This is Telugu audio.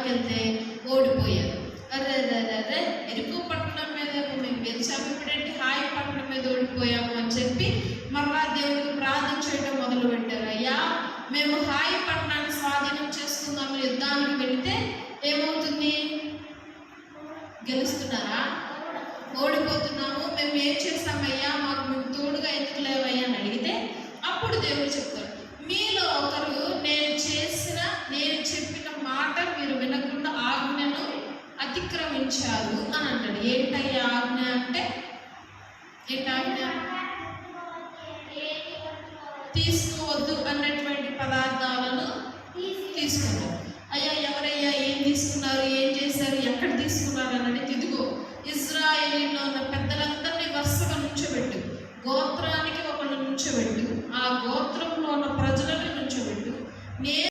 యుద్ధానికి ఓడిపోయారు. అరే అరే అరే ఎరుపు పట్టణం మీద మేము గెలిచాము. ఇప్పుడేంటి? హాయి పట్టణం మీద ఓడిపోయాము అని చెప్పి మరలా దేవుడికి ప్రార్థన చేయడం మొదలు పెట్టారు అయ్యా మేము హాయి పట్టణాన్ని స్వాధీనం చేసుకుందాము. యుద్ధానికి వెళితే ఏమవుతుంది? గెలుస్తున్నారా? ఓడిపోతున్నాము. మేము ఏం చేస్తామయ్యా? మాకు అతిక్రమించారు అని అంటాడు. ఏంటయ్యా ఆజ్ఞ అంటే? ఏంటాజ్ఞ తీసుకోవద్దు అన్నటువంటి పదార్థాలను తీసుకున్నారు అయ్యా ఎవరయ్యా ఏం తీసుకున్నారు ఏం చేశారు ఎక్కడ తీసుకున్నారు అన్నది ఇదిగో ఇజ్రాయేలీలో ఉన్న పెద్దలందరినీ వరుసగా నుంచోబెట్టు. గోత్రానికి ఒకళ్ళు నుంచోబెట్టు. ఆ గోత్రంలో ఉన్న ప్రజలను నుంచోబెట్టు. నేను